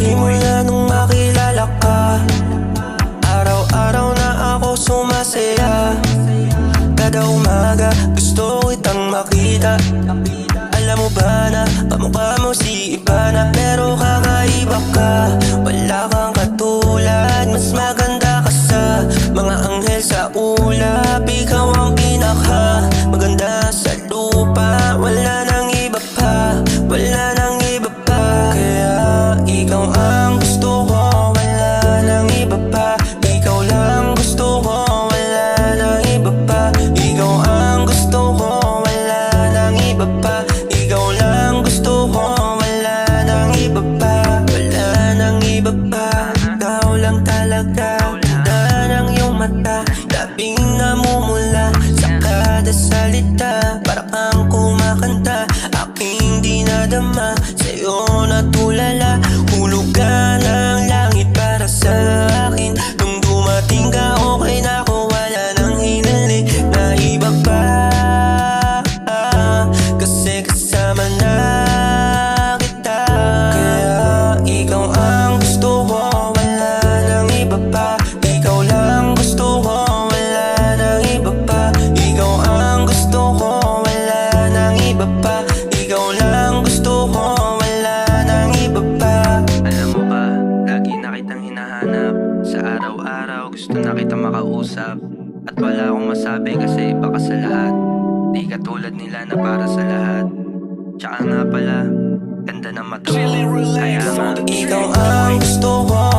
Simula nung makilala Araw-araw na ako sumasaya. Kada umaga gusto kitang makita. Alam mo ba na kamukha mo si iba lang talaga Ganda ng iyong mata. Labing namumula Sa kada salita. Para kang kumakanta Aking dinadama. Sa'yo natulala Hulugan ng langit para sa akin. Nung dumating ka okay na ako Wala nang hinali na iba pa. Kasi kasama na kita. Kaya ikaw ang na kita makausap. At wala akong masabi kasi iba ka sa lahat Di katulad nila na para sa lahat. Tsaka nga pala, ganda ng mata mo Kaya nga. Ikaw ang gusto ko.